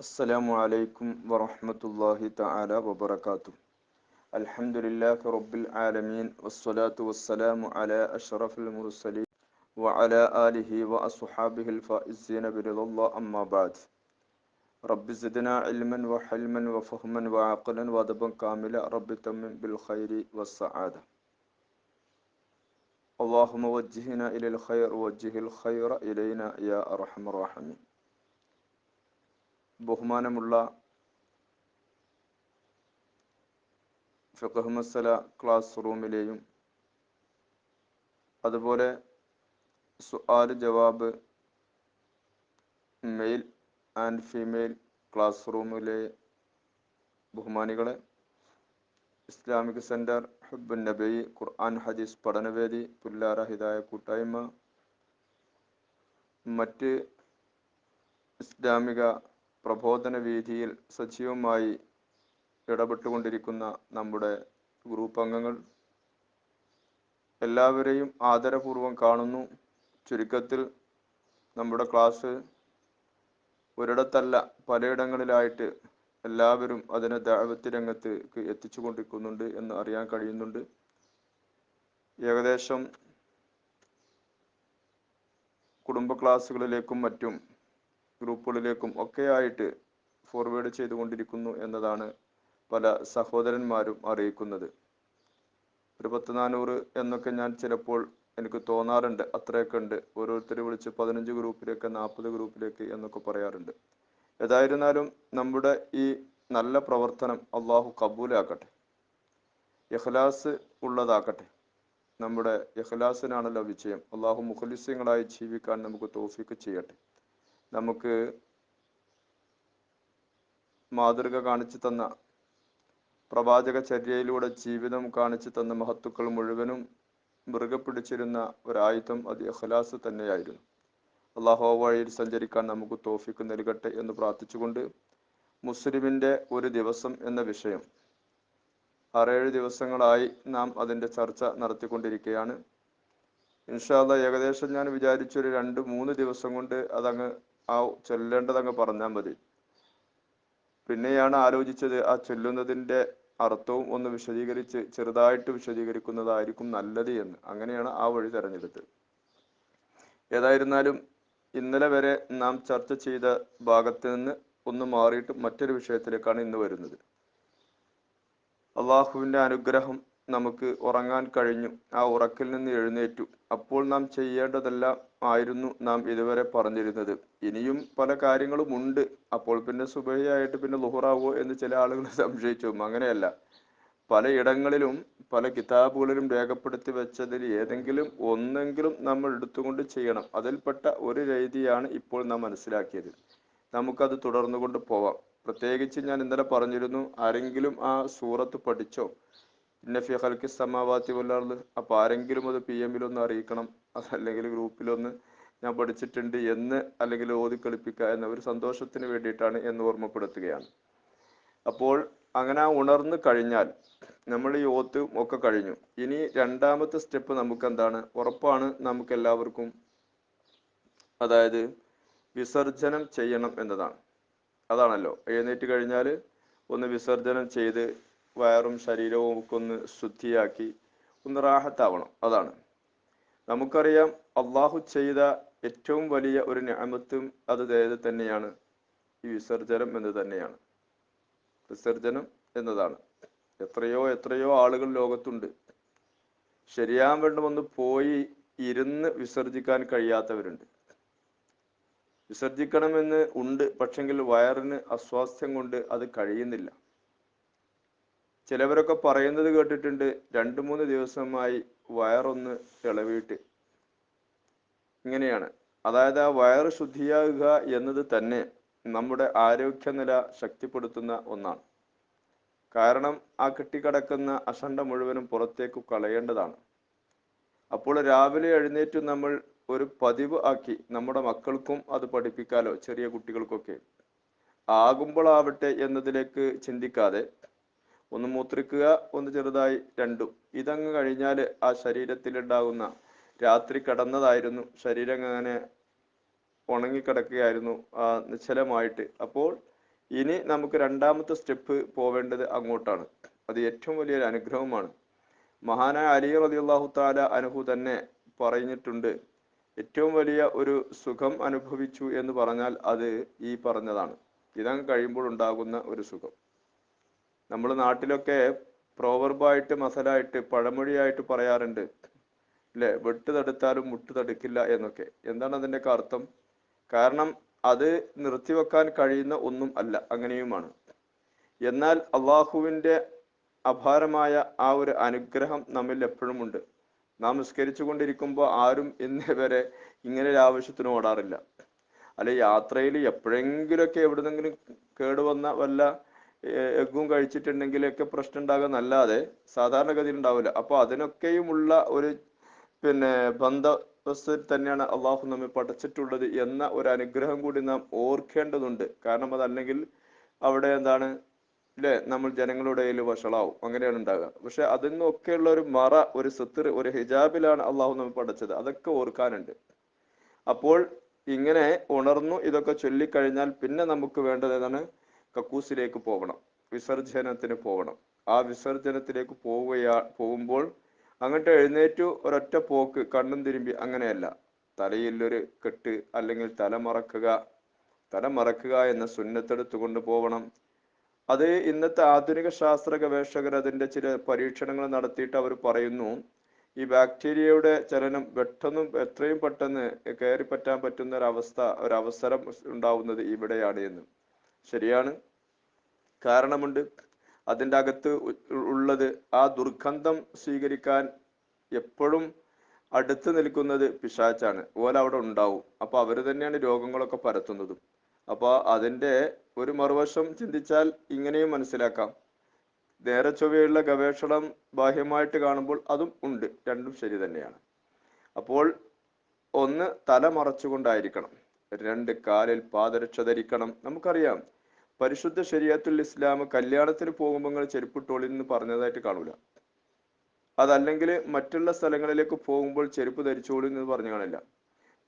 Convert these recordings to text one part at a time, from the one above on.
السلام عليكم ورحمة الله تعالى وبركاته. الحمد لله رب العالمين والصلاة والسلام على أشرف المرسلين وعلى آله وأصحابه الفائزين برضا الله. أما بعد رب زدنا علما وحلما وفهما وعقلا وأدبا كاملا. رب تمم بالخير والسعادة. اللهم وجهنا إلى الخير وجه الخير إلينا يا أرحم الراحمين. ബഹുമാനമുള്ള ഫിഖഹ് മസല ക്ലാസ് റൂമിലെയും അതുപോലെ സുആൽ ജവാബ് മെയിൽ ആൻഡ് ഫീമെയിൽ ക്ലാസ് റൂമിലെ ബഹുമാനികളെ ഇസ്ലാമിക് സെന്റർ ഹുബുൻ നബി ഖുർആൻ ഹദീസ് പഠനവേദി പുല്ലാറ ഹിദായ കൂട്ടായ്മ മറ്റ് ഇസ്ലാമിക പ്രബോധന വേദിയിൽ സജീവമായി ഇടപെട്ടുകൊണ്ടിരിക്കുന്ന നമ്മുടെ ഗ്രൂപ്പ് അംഗങ്ങൾ എല്ലാവരെയും ആദരപൂർവം കാണുന്നു. ചുരുക്കത്തിൽ നമ്മുടെ ക്ലാസ് ഒരിടത്തല്ല പലയിടങ്ങളിലായിട്ട് എല്ലാവരും അതിനെ ദാവത്തി രംഗത്ത് എത്തിച്ചു കൊണ്ടിരിക്കുന്നുണ്ട് എന്ന് അറിയാൻ കഴിയുന്നുണ്ട്. ഏകദേശം കുടുംബ ക്ലാസ്സുകളിലേക്കും മറ്റും ഗ്രൂപ്പുകളിലേക്കും ഒക്കെയായിട്ട് ഫോർവേഡ് ചെയ്തുകൊണ്ടിരിക്കുന്നു എന്നതാണ് പല സഹോദരന്മാരും അറിയിക്കുന്നത്. ഒരു പത്ത് നാനൂറ് എന്നൊക്കെ ഞാൻ ചിലപ്പോൾ എനിക്ക് തോന്നാറുണ്ട്. അത്രയൊക്കെ ഉണ്ട്. ഓരോരുത്തർ വിളിച്ച് പതിനഞ്ച് ഗ്രൂപ്പിലേക്ക് നാൽപ്പത് ഗ്രൂപ്പിലേക്ക് എന്നൊക്കെ പറയാറുണ്ട്. ഏതായിരുന്നാലും നമ്മുടെ ഈ നല്ല പ്രവർത്തനം അള്ളാഹു കബൂലാക്കട്ടെ. യഹ്ലാസ് ഉള്ളതാക്കട്ടെ. നമ്മുടെ യഹ്ലാസിനാണല്ലോ വിജയം. അള്ളാഹു മുഖലിസ്യങ്ങളായി ജീവിക്കാൻ നമുക്ക് തോഫിക്ക് ചെയ്യട്ടെ. നമുക്ക് മാതൃക കാണിച്ചു തന്ന പ്രവാചക ചര്യയിലൂടെ ജീവിതം കാണിച്ചു തന്ന മഹത്തുക്കൾ മുഴുവനും മൃഗ പിടിച്ചിരുന്ന ഒരായുധം അത് അഖലാസ് തന്നെയായിരുന്നു. അള്ളാഹു വഴിയിൽ സഞ്ചരിക്കാൻ നമുക്ക് തോഫിക്ക് നൽകട്ടെ എന്ന് പ്രാർത്ഥിച്ചുകൊണ്ട് മുസ്ലിമിന്റെ ഒരു ദിവസം എന്ന വിഷയം. ആറേഴ് ദിവസങ്ങളായി നാം അതിന്റെ ചർച്ച നടത്തിക്കൊണ്ടിരിക്കുകയാണ്. ഇൻഷാല്ല ഏകദേശം ഞാൻ വിചാരിച്ചൊരു രണ്ട് മൂന്ന് ദിവസം കൊണ്ട് അതങ്ങ് ആ ചൊല്ലേണ്ടതങ്ങ് പറഞ്ഞാൽ മതി. പിന്നെയാണ് ആലോചിച്ചത് ആ ചൊല്ലുന്നതിന്റെ അർത്ഥവും ഒന്ന് വിശദീകരിച്ച് ചെറുതായിട്ട് വിശദീകരിക്കുന്നതായിരിക്കും നല്ലത് എന്ന്. അങ്ങനെയാണ് ആ വഴി തെരഞ്ഞെടുത്തത്. ഏതായിരുന്നാലും ഇന്നലെ വരെ നാം ചർച്ച ചെയ്ത ഭാഗത്ത് നിന്ന് ഒന്ന് മാറിയിട്ട് മറ്റൊരു വിഷയത്തിലേക്കാണ് ഇന്ന് വരുന്നത്. അള്ളാഹുവിന്റെ അനുഗ്രഹം നമുക്ക് ഉറങ്ങാൻ കഴിഞ്ഞു. ആ ഉറക്കിൽ നിന്ന് എഴുന്നേറ്റു. അപ്പോൾ നാം ചെയ്യേണ്ടതെല്ലാം ആയിരുന്നു നാം ഇതുവരെ പറഞ്ഞിരുന്നത്. ഇനിയും പല കാര്യങ്ങളും ഉണ്ട്. അപ്പോൾ പിന്നെ സുബഹിയായിട്ട് പിന്നെ ലുഹറാവോ എന്ന് ചില ആളുകൾ സംശയിച്ചു. അങ്ങനെയല്ല. പലയിടങ്ങളിലും പല കിതാബുകളിലും രേഖപ്പെടുത്തി വെച്ചതിൽ ഏതെങ്കിലും ഒന്നെങ്കിലും നമ്മൾ എടുത്തുകൊണ്ട് ചെയ്യണം. അതിൽപ്പെട്ട ഒരു രീതിയാണ് ഇപ്പോൾ നാം മനസ്സിലാക്കിയത്. നമുക്കത് തുടർന്നുകൊണ്ട് പോവാം. പ്രത്യേകിച്ച് ഞാൻ ഇന്നലെ പറഞ്ഞിരുന്നു ആരെങ്കിലും ആ സൂറത്ത് പഠിച്ചോ ഇന്നഫി സമാവാത്തി വല്ലാറുള്ളത് അപ്പൊ ആരെങ്കിലും അത് പി എമ്മിലൊന്ന് അറിയിക്കണം. അതല്ലെങ്കിൽ ഗ്രൂപ്പിലൊന്ന് ഞാൻ പഠിച്ചിട്ടുണ്ട് എന്ന് അല്ലെങ്കിൽ ഓതി കളിപ്പിക്കുക എന്ന ഒരു സന്തോഷത്തിന് വേണ്ടിയിട്ടാണ് എന്ന് ഓർമ്മപ്പെടുത്തുകയാണ്. അപ്പോൾ അങ്ങനെ ഉണർന്നു കഴിഞ്ഞാൽ നമ്മൾ ഈ ഓത്ത് ഒക്കെ കഴിഞ്ഞു. ഇനി രണ്ടാമത്തെ സ്റ്റെപ്പ് നമുക്ക് എന്താണ് ഉറപ്പാണ് നമുക്ക് എല്ലാവർക്കും അതായത് വിസർജനം ചെയ്യണം എന്നതാണ്. അതാണല്ലോ. എഴുന്നേറ്റ് കഴിഞ്ഞാൽ ഒന്ന് വിസർജനം ചെയ്ത് വയറും ശരീരവും ഒക്കെ ഒന്ന് ശുദ്ധിയാക്കി ഒന്ന് റാഹത്താവണം. അതാണ്. നമുക്കറിയാം അള്ളാഹു ചെയ്ത ഏറ്റവും വലിയ ഒരു ഞാമത്തും അത് തന്നെയാണ്? ഈ വിസർജനം എന്ന് തന്നെയാണ്. വിസർജനം എന്നതാണ്. എത്രയോ എത്രയോ ആളുകൾ ലോകത്തുണ്ട്. ശരിയാൻ വേണ്ട പോയി ഇരുന്ന് വിസർജിക്കാൻ കഴിയാത്തവരുണ്ട്. വിസർജിക്കണമെന്ന് ഉണ്ട് പക്ഷെങ്കിൽ വയറിന് അസ്വാസ്ഥ്യം കൊണ്ട് അത് കഴിയുന്നില്ല. ചിലവരൊക്കെ പറയുന്നത് കേട്ടിട്ടുണ്ട് രണ്ടു മൂന്ന് ദിവസമായി വയറൊന്ന് ഇളവിയിട്ട്. ഇങ്ങനെയാണ്. അതായത് ആ വയറ് ശുദ്ധിയാകുക എന്നത് തന്നെ നമ്മുടെ ആരോഗ്യനില ശക്തിപ്പെടുത്തുന്ന ഒന്നാണ്. കാരണം ആ കെട്ടിക്കിടക്കുന്ന അഷണ്ട മുഴുവനും പുറത്തേക്ക് കളയേണ്ടതാണ്. അപ്പോൾ രാവിലെ എഴുന്നേറ്റ് നമ്മൾ ഒരു പതിവ് ആക്കി നമ്മുടെ മക്കൾക്കും അത് പഠിപ്പിക്കാലോ ചെറിയ കുട്ടികൾക്കൊക്കെ. ആകുമ്പോൾ ആവട്ടെ എന്നതിലേക്ക് ചിന്തിക്കാതെ ഒന്ന് മൂത്രിക്കുക ഒന്ന് ചെറുതായി രണ്ടും. ഇതങ്ങ് കഴിഞ്ഞാൽ ആ ശരീരത്തിലുണ്ടാകുന്ന രാത്രി കടന്നതായിരുന്നു. ശരീരം അങ്ങനെ ഉണങ്ങിക്കിടക്കുകയായിരുന്നു ആ നിശ്ചലമായിട്ട്. അപ്പോൾ ഇനി നമുക്ക് രണ്ടാമത്തെ സ്റ്റെപ്പ് പോവേണ്ടത് അങ്ങോട്ടാണ്. അത് ഏറ്റവും വലിയൊരു അനുഗ്രഹമാണ്. മഹാനായ അലി റതിയുള്ളാഹു താല അനുഹു തന്നെ പറഞ്ഞിട്ടുണ്ട് ഏറ്റവും വലിയ ഒരു സുഖം അനുഭവിച്ചു എന്ന് പറഞ്ഞാൽ അത് ഈ പറഞ്ഞതാണ്. ഇതങ്ങ് കഴിയുമ്പോൾ ഉണ്ടാകുന്ന ഒരു സുഖം. നമ്മൾ നാട്ടിലൊക്കെ പ്രോവർബായിട്ട് മസലായിട്ട് പഴമൊഴിയായിട്ട് പറയാറുണ്ട്. അല്ലെ വെട്ട് തടുത്താലും മുട്ട് തടുക്കില്ല എന്നൊക്കെ. എന്താണ് അതിന്റെയൊക്കെ അർത്ഥം? കാരണം അത് നിർത്തിവെക്കാൻ കഴിയുന്ന ഒന്നും അല്ല അങ്ങനെയുമാണ്. എന്നാൽ അള്ളാഹുവിന്റെ അപാരമായ ആ ഒരു അനുഗ്രഹം നമ്മിൽ എപ്പോഴും ഉണ്ട്. നാം നിസ്കരിച്ചു കൊണ്ടിരിക്കുമ്പോൾ ആരും ഇന്നേ വരെ ഇങ്ങനെ ഒരു ആവശ്യത്തിന് ഓടാറില്ല. അല്ലെ? യാത്രയിൽ എപ്പോഴെങ്കിലുമൊക്കെ എവിടുന്നെങ്കിലും കേടുവന്ന വല്ല എഗ്ഗും കഴിച്ചിട്ടുണ്ടെങ്കിലൊക്കെ പ്രശ്നം ഉണ്ടാകുന്നല്ലാതെ സാധാരണഗതിയിൽ ഉണ്ടാവില്ല. അപ്പൊ അതിനൊക്കെയുമുള്ള ഒരു പിന്നെ ബന്ധവസ്ഥയിൽ തന്നെയാണ് അള്ളാഹു നമ്മെ പഠിച്ചിട്ടുള്ളത് എന്ന ഒരു അനുഗ്രഹം കൂടി നാം ഓർക്കേണ്ടതുണ്ട്. കാരണം അതല്ലെങ്കിൽ അവിടെ എന്താണ് ഇല്ലേ നമ്മൾ ജനങ്ങളുടെ ഇടയിൽ വഷളാവും. അങ്ങനെയാണ് ഉണ്ടാകുക പക്ഷെ അതിൽ നിന്നൊക്കെയുള്ള ഒരു മറ ഒരു സിത്തിർ ഒരു ഹിജാബിലാണ് അള്ളാഹു നമ്മെ പഠിച്ചത്. അതൊക്കെ ഓർക്കാനുണ്ട്. അപ്പോൾ ഇങ്ങനെ ഉണർന്നു ഇതൊക്കെ ചൊല്ലിക്കഴിഞ്ഞാൽ പിന്നെ നമുക്ക് വേണ്ടത് ഏതാണ്? കക്കൂസിലേക്ക് പോകണം വിസർജനത്തിന് പോകണം ആ വിസർജനത്തിലേക്ക് പോവുകയാ പോകുമ്പോൾ അങ്ങോട്ട് എഴുന്നേറ്റു ഒരൊറ്റ പോക്ക് കണ്ണും തിരുമ്പി അങ്ങനെയല്ല. തലയിൽ ഒരു കെട്ട് അല്ലെങ്കിൽ തല മറക്കുക തല മറക്കുക എന്ന സുന്നത്തെടുത്ത് കൊണ്ടുപോകണം അത് ഇന്നത്തെ ആധുനിക ശാസ്ത്ര ഗവേഷകർ അതിന്റെ ചില പരീക്ഷണങ്ങൾ നടത്തിയിട്ട് അവർ പറയുന്നു ഈ ബാക്ടീരിയയുടെ ചലനം പെട്ടെന്നും എത്രയും പെട്ടെന്ന് കയറി പറ്റാൻ പറ്റുന്ന ഒരു അവസ്ഥ ഒരു അവസരം ഉണ്ടാവുന്നത് ഇവിടെയാണ് എന്ന്. ശരിയാണ്. കാരണമുണ്ട്. അതിന്റെ അകത്ത് ഉള്ളത് ആ ദുർഗന്ധം സ്വീകരിക്കാൻ എപ്പോഴും അടുത്ത് നിൽക്കുന്നത് പിശാച്ചാണ്. ഓല അവിടെ ഉണ്ടാവും. അപ്പൊ അവർ തന്നെയാണ് രോഗങ്ങളൊക്കെ പരത്തുന്നതും. അപ്പൊ അതിന്റെ ഒരു മറുവശം ചിന്തിച്ചാൽ ഇങ്ങനെയും മനസ്സിലാക്കാം. നേരെ ചൊവ്വയുള്ള ഗവേഷണം ബാഹ്യമായിട്ട് കാണുമ്പോൾ അതും ഉണ്ട്. രണ്ടും ശരി തന്നെയാണ്. അപ്പോൾ ഒന്ന് തല മറച്ചുകൊണ്ടായിരിക്കണം. രണ്ട് കാലിൽ പാദരക്ഷ ധരിക്കണം നമുക്കറിയാം പരിശുദ്ധ ശരീരത്തിൽ ഇസ്ലാം കല്യാണത്തിന് പോകുമ്പോൾ നിങ്ങൾ ചെരുപ്പിട്ടോളി എന്ന് പറഞ്ഞതായിട്ട് കാണൂല. അതല്ലെങ്കിൽ മറ്റുള്ള സ്ഥലങ്ങളിലേക്ക് പോകുമ്പോൾ ചെരുപ്പ് ധരിച്ചോളൂ എന്ന് പറഞ്ഞു കാണില്ല.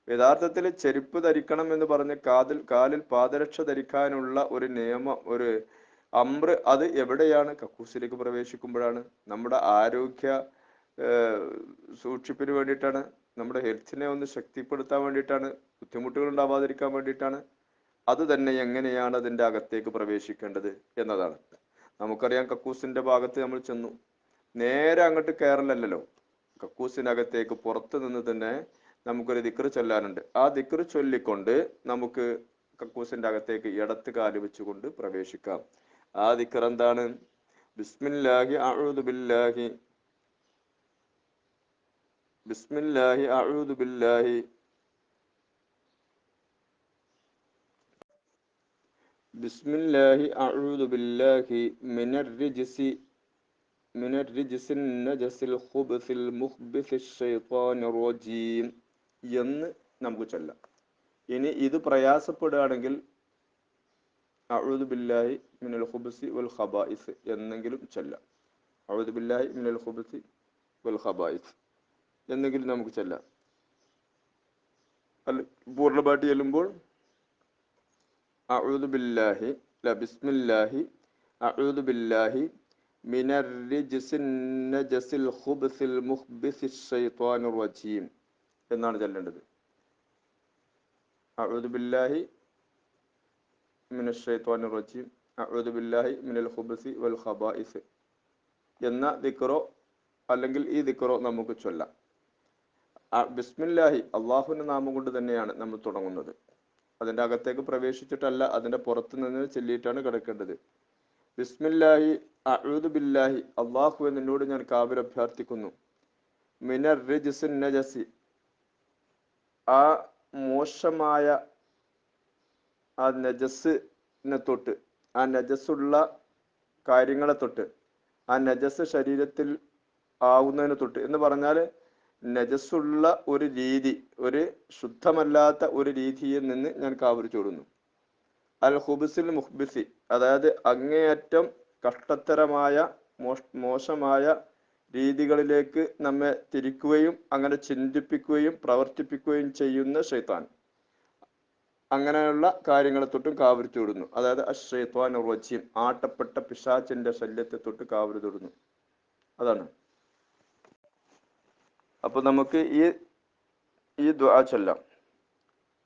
യഥാർത്ഥത്തിൽ ചെരുപ്പ് ധരിക്കണം എന്ന് പറഞ്ഞ് കാതിൽ കാലിൽ പാദരക്ഷ ധരിക്കാനുള്ള ഒരു നിയമം ഒരു അമ്പ്ര അത് എവിടെയാണ്? കക്കൂസിലേക്ക് പ്രവേശിക്കുമ്പോഴാണ്. നമ്മുടെ ആരോഗ്യ സൂക്ഷിപ്പിന് വേണ്ടിയിട്ടാണ്. നമ്മുടെ ഹെൽത്തിനെ ഒന്ന് ശക്തിപ്പെടുത്താൻ വേണ്ടിയിട്ടാണ് ബുദ്ധിമുട്ടുകൾ ഉണ്ടാവാതിരിക്കാൻ വേണ്ടിയിട്ടാണ്. അത് തന്നെ എങ്ങനെയാണ് അതിന്റെ അകത്തേക്ക് പ്രവേശിക്കേണ്ടത് എന്നതാണ്. നമുക്കറിയാം കക്കൂസിന്റെ ഭാഗത്ത് നമ്മൾ ചെന്നു. നേരെ അങ്ങോട്ട് കയറലല്ലോ കക്കൂസിനകത്തേക്ക് പുറത്ത് നിന്ന് തന്നെ നമുക്കൊരു ദിക്ർ ചൊല്ലാനുണ്ട്. ആ ദിക്ർ ചൊല്ലിക്കൊണ്ട് നമുക്ക് കക്കൂസിന്റെ അകത്തേക്ക് ഇടത്ത് കാൽ വെച്ചുകൊണ്ട് പ്രവേശിക്കാം. ആ ദിക്ർ എന്താണ്? ബിസ്മില്ലാഹി ബിസ്മില്ലാഹി അഊദു ബില്ലാഹി. ബിസ്മില്ലാഹി അഊദു ബില്ലാഹി മിനർ റിജ്സി മിനർ റിജ്സിൻ നജസിൽ ഖുബ്സിൽ മുഖ്ബിസിൽ ശൈത്താനിർ റജീം എന്ന് നമുക്ക് ചൊല്ലാം. ഇനി ഇത് പ്രയാസപ്പെടുകയാണെങ്കിൽ അഴുദു ബില്ലാഹി മിനൽ ഖുബ്സി വൽ ഖബായിസ് എന്നെങ്കിലും ചൊല്ലാം. അഴുദു ബില്ലാഹി മിനൽ ഖുബ്സി വൽ ഖബായിസ്. എന്നെങ്കിലും നമുക്ക് ചെല്ലാം. അല്ല പൂർണമായിട്ട് ചെല്ലുമ്പോൾ അഴുതു ബില്ലാഹി ബിസ്മില്ലാഹി അഴുതു ബില്ലാഹി മിനർ നജസിൽ ഖുബ്സിൽ മുഖ്ബിസിൽ ഷൈത്വാനുർ റജീം എന്നാണ് ചെല്ലേണ്ടത്. അഴുതു ബില്ലാഹി മിനൽ ഷൈത്വാനുർ റജീം അഴുതു ബില്ലാഹി മിനൽ ഖുബ്സി വൽ ഖബായിസ് എന്ന ദിക്റോ അല്ലെങ്കിൽ ഈ ദിക്റോ നമുക്ക് ചൊല്ലാം. ബിസ്മില്ലാഹി അള്ളാഹുവിന്റെ നാമം കൊണ്ട് തന്നെയാണ് നമ്മൾ തുടങ്ങുന്നത്. അതിന്റെ അകത്തേക്ക് പ്രവേശിച്ചിട്ടല്ല അതിന്റെ പുറത്ത് നിന്ന് ചെല്ലിയിട്ടാണ് കിടക്കേണ്ടത്. ബിസ്മില്ലാഹി അഊദു ബില്ലാഹി അള്ളാഹു എന്നോട് ഞാൻ കാവിൽ അഭ്യർത്ഥിക്കുന്നു. മിനർ റിജിസിൻ നജസി. ആ മോശമായ ആ നജസ്സിനെ തൊട്ട് ആ നജസ്സുള്ള കാര്യങ്ങളെ തൊട്ട് ആ നജസ് ശരീരത്തിൽ ആവുന്നതിനെ തൊട്ട് എന്ന് പറഞ്ഞാൽ നജസ്സുള്ള ഒരു രീതി ഒരു ശുദ്ധമല്ലാത്ത ഒരു രീതിയിൽ നിന്ന് ഞാൻ കാവൽ ചൂടുന്നു അൽ ഹുബിസിൽ മുഹ്ബിസി അതായത് അങ്ങേയറ്റം കഷ്ടത്തരമായ മോശമായ രീതികളിലേക്ക് നമ്മെ തിരിക്കുകയും അങ്ങനെ ചിന്തിപ്പിക്കുകയും പ്രവർത്തിപ്പിക്കുകയും ചെയ്യുന്ന ഷെയ്ത്താൻ അങ്ങനെയുള്ള കാര്യങ്ങളെ തൊട്ടും കാവരി തൊടുന്നു അതായത് അശ്രൈത്വാൻ റജീം ആട്ടപ്പെട്ട പിശാച്ചിന്റെ ശല്യത്തെ തൊട്ട് കാവരി തൊടുന്നു അതാണ്. അപ്പൊ നമുക്ക് ഈ ഈ ദ്വാ ചൊല്ലാം.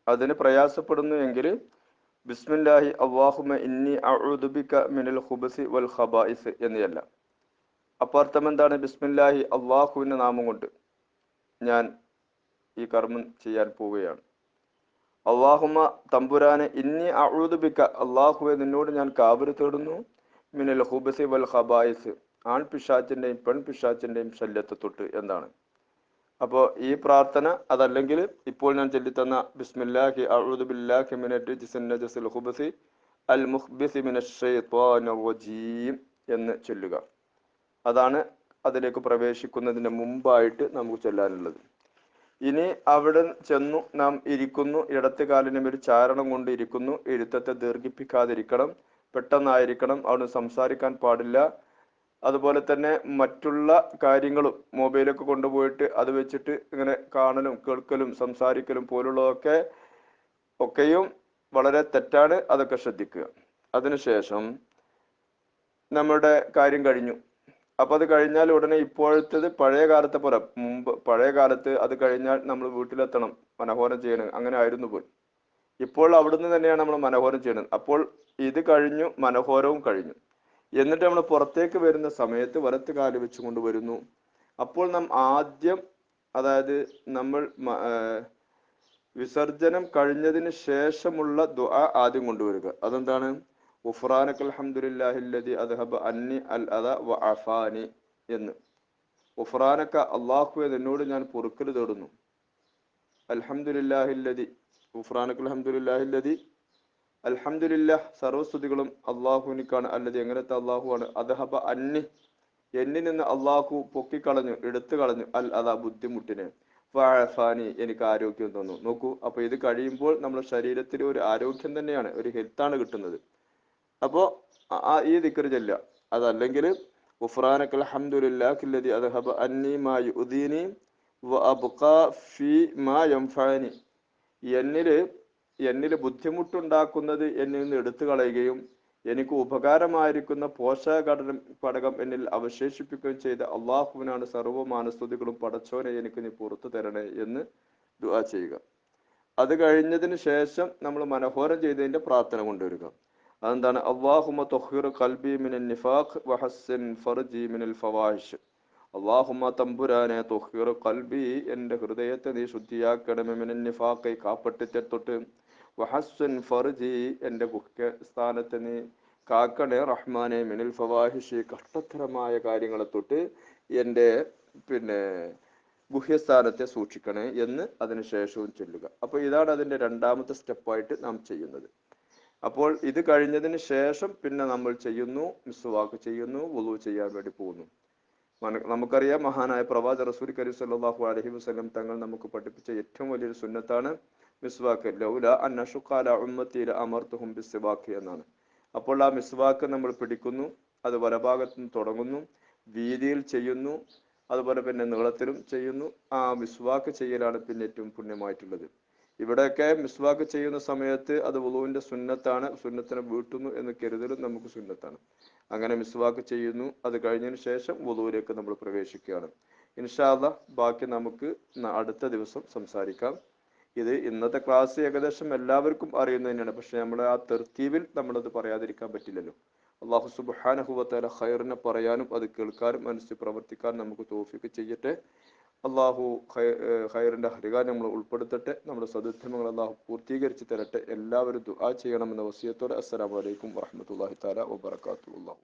അതിന് പ്രയാസപ്പെടുന്നു എങ്കിൽ ബിസ്മില്ലാഹി അള്ളാഹുമ ഇന്നി അഴുദുബിക്ക മിനൽ ഹുബസി വൽ ഹബായിസ് എന്നല്ല അപ്പോൾ അർത്ഥം എന്താണ്? ബിസ്മില്ലാഹി അള്ളാഹുവിന്റെ നാമം കൊണ്ട് ഞാൻ ഈ കർമ്മം ചെയ്യാൻ പോവുകയാണ്. അള്ളാഹുമ തമ്പുരാനെ ഇന്നി അഴുദുബിക്ക അള്ളാഹുവെ നിന്നോട് ഞാൻ കാബര് തേടുന്നു. മിനൽ ഹുബസി വൽ ഹബായിസ് ആൺ പിശാച്ചിന്റെയും പെൺ പിശാച്ചിന്റെയും ശല്യത്തെ തൊട്ട് എന്താണ് അപ്പോൾ ഈ പ്രാർത്ഥന അതല്ലെങ്കിൽ ഇപ്പോൾ ഞാൻ ചൊല്ലിത്തന്ന ബിസ്മില്ലാഹി അഊദു ബില്ലാഹി ശൈത്വാനിർ റജീം എന്ന് ചൊല്ലുക. അതാണ് അതിലേക്ക് പ്രവേശിക്കുന്നതിന് മുമ്പായിട്ട് നമുക്ക് ചൊല്ലാനുള്ളത്. ഇനി അവിടെ ചെന്നു നാം ഇരിക്കുന്നു. ഇടത്ത് കാലിന് ഒരു ചാരണം കൊണ്ട് ഇരിക്കുന്നു. എഴുത്തത്തെ ദീർഘിപ്പിക്കാതിരിക്കണം. പെട്ടെന്നായിരിക്കണം. അവിടെ സംസാരിക്കാൻ പാടില്ല. അതുപോലെ തന്നെ മറ്റുള്ള കാര്യങ്ങളും മൊബൈലൊക്കെ കൊണ്ടുപോയിട്ട് അത് വെച്ചിട്ട് ഇങ്ങനെ കാണലും കേൾക്കലും സംസാരിക്കലും പോലുള്ളതൊക്കെ ഒക്കെയും വളരെ തെറ്റാണ്. അതൊക്കെ ശ്രദ്ധിക്കുക. അതിനുശേഷം നമ്മുടെ കാര്യം കഴിഞ്ഞു. അപ്പൊ അത് കഴിഞ്ഞാൽ ഉടനെ ഇപ്പോഴത്തെ പഴയ കാലത്തെ പോലെ മുമ്പ് പഴയ കാലത്ത് അത് കഴിഞ്ഞാൽ നമ്മൾ വീട്ടിലെത്തണം മനോഹരം ചെയ്യണം അങ്ങനെ ആയിരുന്നു പോയി. ഇപ്പോൾ അവിടുന്ന് തന്നെയാണ് നമ്മൾ മനോഹരം ചെയ്യുന്നത്. അപ്പോൾ ഇത് കഴിഞ്ഞു മനോഹരവും കഴിഞ്ഞു. എന്നിട്ട് നമ്മൾ പുറത്തേക്ക് വരുന്ന സമയത്ത് വലത്ത് കാൽ വെച്ചുകൊണ്ട് വരുന്നു. അപ്പോൾ നാം ആദ്യം അതായത് നമ്മൾ വിസർജനം കഴിഞ്ഞതിന് ശേഷമുള്ള ദുആ ആദ്യം കൊണ്ടുവരിക അതെന്താണ്? ഉഫ്രാനക്ക് അലഹമുല്ലാഹില്ലതി അദ്ഹബ അന്നി അൽ അദ വ അഫാനി എന്ന്. ഉഫ്രാനക്ക അള്ളാഹു എന്നോട് ഞാൻ പൊറുക്കൽ തേടുന്നു. അലഹമുല്ലാഹില്ലതി ഉഫ്രാനക്ക് അൽഹംദുലില്ലാഹില്ലദി അൽഹംദുലില്ലാ സർവസ്തുതികളും അള്ളാഹുവിനിക്കാണ് അല്ലത് എങ്ങനത്തെ അള്ളാഹു ആണ് അദ്ഹബ അന്നി എന്നിൽ നിന്ന് അള്ളാഹു പൊക്കിക്കളഞ്ഞു എടുത്തു കളഞ്ഞു അൽ അതാ ബുദ്ധിമുട്ടിനെ. ഫാനി എനിക്ക് ആരോഗ്യം തന്നു. നോക്കൂ അപ്പൊ ഇത് കഴിയുമ്പോൾ നമ്മുടെ ശരീരത്തിൽ ഒരു ആരോഗ്യം തന്നെയാണ് ഒരു ഹെൽത്താണ് കിട്ടുന്നത്. അപ്പോ ആ- ഈ ദിക്കറ് ചെല്ല അതല്ലെങ്കിൽ അന്നി മാ എന്നിൽ എന്നിൽ ബുദ്ധിമുട്ടുണ്ടാക്കുന്നത് എന്നിൽ നിന്ന് എടുത്തു കളയുകയും എനിക്ക് ഉപകാരമായിരിക്കുന്ന പോഷകഘടകം പടകം എന്നിൽ അവശേഷിപ്പിക്കുകയും ചെയ്ത അള്ളാഹുവിനാണ് സർവമാനസ്തുതികളും പടച്ചോനെ എനിക്ക് നീ പുറത്തു തരണേ എന്ന് ദുആ ചെയ്യുക. അത് കഴിഞ്ഞതിന് ശേഷം നമ്മൾ മനോഹരം ചെയ്തതിന്റെ പ്രാർത്ഥന കൊണ്ടുവരിക. അതെന്താണ്? അള്ളാഹുമ തൊഹിർ കൽബി മിനൽ നിഫാഖ് വഹസ്സിൻ ഫർജി മിനൽ ഫവാഹിഷ്. അള്ളാഹുമ തമ്പുരാനെ തൊഹിർ കൽബി എന്റെ ഹൃദയത്തെ നീ ശുദ്ധിയാക്കണമേ മിനൽ നിഫാഖ്. കാപ്പട്ടിത്തെ തൊട്ട് വഹസ്സുൻ ഫർജി എന്റെ മുഖ്യ സ്ഥാനത്തിന് കാക്കണേ റഹ്മാനെ മിനിൽ ഫവാഹിഷി കഷ്ടത്തരമായ കാര്യങ്ങളെ തൊട്ട് എന്റെ പിന്നെ ഗുഹ്യസ്ഥാനത്തെ സൂക്ഷിക്കണേ എന്ന് അതിനുശേഷവും ചൊല്ലുക. അപ്പോൾ ഇതാണ് അതിന്റെ രണ്ടാമത്തെ സ്റ്റെപ്പായിട്ട് നാം ചെയ്യുന്നത്. അപ്പോൾ ഇത് കഴിഞ്ഞതിന് ശേഷം പിന്നെ നമ്മൾ ചെയ്യുന്നു മിസ്വാക്ക് ചെയ്യുന്നു വുളു ചെയ്യാൻ വേണ്ടി പോകുന്നു. നമുക്കറിയാം മഹാനായ പ്രവാചക റസൂൽ കരീം സല്ലല്ലാഹു അലൈഹി വസല്ലം തങ്ങൾ നമുക്ക് പഠിപ്പിച്ച ഏറ്റവും വലിയൊരു സുന്നത്താണ് മിസ്വാക്ക് ലൗല അന്നഷുഖാല ഉമ്മത്തിയില അമർത്തുഹും ബിസ്വാക്ക് എന്നാണ്. അപ്പോൾ ആ മിസ്വാക്ക് നമ്മൾ പിടിക്കുന്നു അത് വലഭാഗത്ത് നിന്ന് തുടങ്ങുന്നു വീതിയിൽ ചെയ്യുന്നു അതുപോലെ പിന്നെ നീളത്തിലും ചെയ്യുന്നു. ആ മിസ്വാക്ക് ചെയ്യലാണ് പിന്നെ ഏറ്റവും പുണ്യമായിട്ടുള്ളത്. ഇവിടെയൊക്കെ മിസ്വാക്ക് ചെയ്യുന്ന സമയത്ത് അത് വുളുവിന്റെ സുന്നത്താണ് സുന്നത്തിനെ വീട്ടുന്നു എന്ന് കരുതലും നമുക്ക് സുന്നത്താണ്. അങ്ങനെ മിസ്വാക്ക് ചെയ്യുന്നു അത് കഴിഞ്ഞതിന് ശേഷം വുളുവിലേക്ക് നമ്മൾ പ്രവേശിക്കുകയാണ്. ഇൻഷാല്ല ബാക്കി നമുക്ക് അടുത്ത ദിവസം സംസാരിക്കാം. ഇത് ഇന്നത്തെ ക്ലാസ് ഏകദേശം എല്ലാവർക്കും അറിയുന്നത് തന്നെയാണ്. പക്ഷെ നമ്മൾ ആ തെർത്തീവിൽ നമ്മളത് പറയാതിരിക്കാൻ പറ്റില്ലല്ലോ. അള്ളാഹു സുബാനഹുവത്തല ഖൈറിനെ പറയാനും അത് കേൾക്കാനും അനുസരിച്ച് പ്രവർത്തിക്കാനും നമുക്ക് തോഫിക്ക് ചെയ്യട്ടെ. അള്ളാഹു ഖൈറിന്റെ ഹരികാൻ നമ്മൾ ഉൾപ്പെടുത്തട്ടെ. നമ്മുടെ സദുദ്ധമങ്ങൾ അള്ളാഹു പൂർത്തീകരിച്ച് തരട്ടെ. എല്ലാവരും ദുആ ചെയ്യണമെന്ന വസിയത്തോടെ. അസ്സലാമു അലൈക്കും വറഹ്മത്തുള്ളാഹി തആല വബറകാതുഹു. അല്ലാഹു